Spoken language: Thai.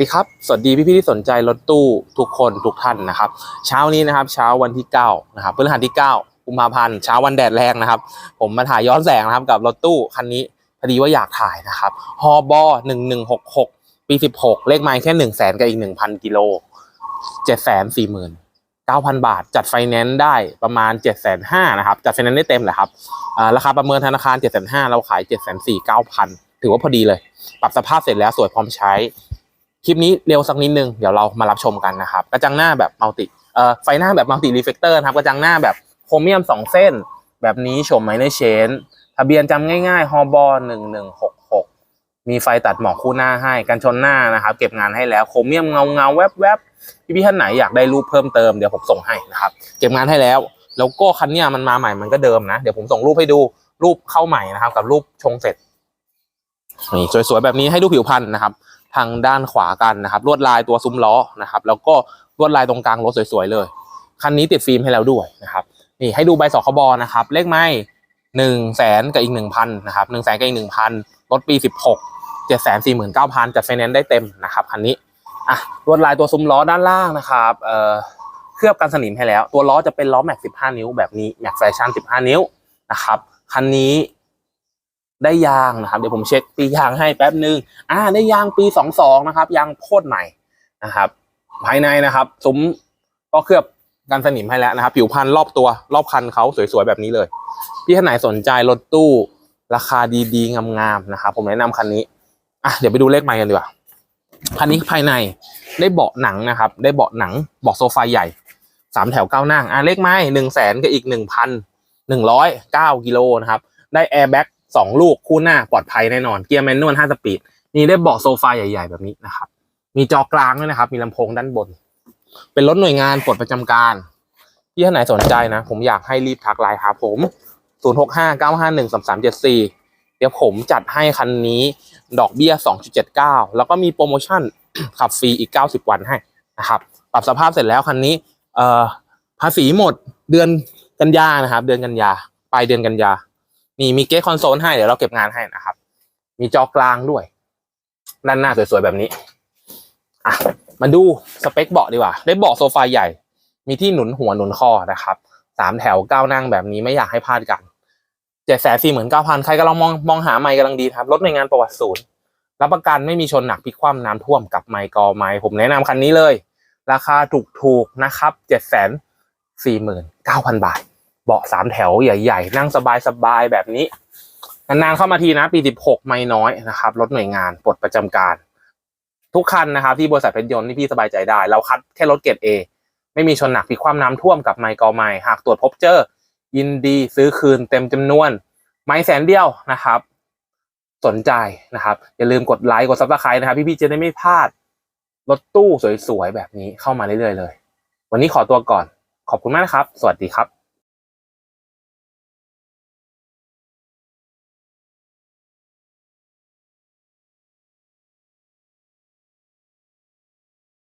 สวัสดีครับ สวัสดีพี่ๆที่สนใจรถตู้ทุกคนทุกท่านนะครับ เช้านี้นะครับ เช้าวันที่9นะครับพฤหัสที่9กุมภาพันธ์เช้าวันแดดแรงนะครับ ผมมาถ่ายย้อนแสงนะครับกับรถตู้คันนี้พอดีว่าอยากถ่ายนะครับฮอบอหนึ่งหนึ่งหกหกปีสิบหกเลขไมล์แค่หนึ่งแสนกับอีกหนึ่งพันกิโลเจ็ดแสนสี่หมื่นเก้าพันบาท จัดไฟแนนซ์ได้ประมาณเจ็ดแสนห้านะครับจัดไฟแนนซ์ได้เต็มแหละครับอ่าราคาประเมินธนาคารเจ็ดแสนห้าเราขายเจ็ดแสนสี่เก้าพันถือว่าพอดีเลย ปรับสภาพเสร็จแล้วสวยพร้อมใช้ คลิปนี้เร็วสักนิดนึงเดี๋ยวเรามารับชมกันนะครับ กระจังหน้าแบบมัลติเอ่อไฟหน้าแบบมัลติรีเฟกเตอร์นะครับ กระจังหน้าแบบโครเมียมสองเส้น แบบนี้ชมไมเนอร์เชนทะเบียนจำง่ายๆฮอบอหนึ่งหนึ่งหกหกมีไฟตัดหมอกคู่หน้าให้กันชนหน้านะครับ เก็บงานให้แล้วโครเมียมเงาเงาแวบแวบๆพี่ท่านไหนอยากได้รูปเพิ่มเติมเดี๋ยวผมส่งให้นะครับ เก็บงานให้แล้ว แล้วก็คันเนี้ยมันมาใหม่มันก็เดิมนะ เดี๋ยวผมส่งรูปให้ดูรูปเข้าใหม่นะครับ กับรูปชงเสร็จนี่สวยๆแบบนี้ให้ดูผิวพรรณนะครับ ทางด้านขวากันนะครับลวดลายตัวซุ้มล้อนะครับแล้วก็ลวดลายตรงกลางรถสวยๆเลย คันนี้ติดฟิล์มให้แล้วด้วยนะครับนี่ให้ดูใบสคบนะครับเลขไม่หนึ่งแสนกับอีกหนึ่งพันนะครับหนึ่งแสนกับอีกหนึ่งพันรถปีสิบหกเจ็ดแสนสี่หมื่นเก้าพันจัดไฟแนนซ์ได้เต็มนะครับคันนี้อะลวดลายตัวซุ้มล้อด้านล่างนะครับเอ่อเคลือบกันสนิมให้แล้ว ตัวล้อจะเป็นล้อแม็กสิบห้านิ้วแบบนี้แม็กแฟชั่นสิบห้านิ้วนะครับคันนี้ ได้ยางนะครับ เดี๋ยวผมเช็คปียางให้แป๊บนึงอ่าได้ยางปีสองสองนะครับ ยางโคตรใหม่นะครับ ภายในนะครับซุ้มก็เคลือบกันสนิมให้แล้วนะครับ ผิวพันรอบตัวรอบคันเขาสวยๆแบบนี้เลย พี่ท่านไหนสนใจรถตู้ราคาดีๆงามๆนะครับ ผมแนะนำคันนี้อะเดี๋ยวไปดูเลขไมล์กันดีกว่าคันนี้ภายในได้เบาะหนังนะครับ ได้เบาะหนังเบาะโซฟาใหญ่สามแถวเก้านั่งอะเลขไม้หนึ่งแสนกับอีกหนึ่งพันหนึ่งร้อยเก้ากิโลนะครับ ได้แอร์แบ็ก สองลูกคู่หน้าปลอดภัยแน่นอนเกียร์แมนนวลห้าสปีดมีได้เบาะโซฟาใหญ่ ๆ แบบนี้นะครับ มีจอกลางด้วยนะครับ มีลำโพงด้านบน เป็นรถหน่วยงานปลดประจำการ ที่ท่านไหนสนใจนะ ผมอยากให้รีบทักไลน์หาผม0 6 5 9 5 1 3 3 7 4 เดี๋ยวผมจัดให้คันนี้ดอกเบี้ย 2.79 แล้วก็มีโปรโมชั่นขับฟรีอีก 90 วันให้นะครับ ปรับสภาพเสร็จแล้วคันนี้เอ่อภาษีหมดเดือนกันยานะครับ เดือนกันยาปลายเดือนกันยา นี่มีเกสคอนโซลให้เดี๋ยวเราเก็บงานให้นะครับ มีจอกลางด้วย ด้านหน้าสวยๆแบบนี้อะมาดูสเปคเบาะดีกว่า ได้เบาะโซฟาใหญ่ มีที่หนุนหัวหนุนคอนะครับสามแถวเก้านั่งแบบนี้ไม่อยากให้พลาดกันเจ็ดแสนสี่หมื่นเก้าพันใครกำลังมองมองหาไมค์กำลังดีครับรถในงานประวัติศูนย์รับประกันไม่มีชนหนักพลิกคว่ำน้ำท่วมกับไมค์กอไมค์ผมแนะนำคันนี้เลย ราคาถูกๆนะครับเจ็ดแสนสี่หมื่นเก้าพันบาท เบาะสามแถวใหญ่ๆ นั่งสบายๆ แบบนี้ นานๆเข้ามาทีนะ ปี 16 ไม่น้อยนะครับรถหน่วยงานปลดประจำการ ทุกคันนะครับ ที่บริษัทเพชรยนต์ที่พี่สบายใจได้ เราคัดแค่รถเกรด A ไม่มีชนหนักพลิคว่ำน้ำท่วมกับไมค์กอไมค์หากตรวจพบเจอ ยินดีซื้อคืนเต็มจำนวน ไม่แสนเดียวนะครับ สนใจนะครับ อย่าลืมกดไลค์กดซับสไครต์นะครับ พี่ๆจะได้ไม่พลาดรถตู้สวยๆแบบนี้เข้ามาเรื่อยๆเลย วันนี้ขอตัวก่อน ขอบคุณมากนะครับ สวัสดีครับ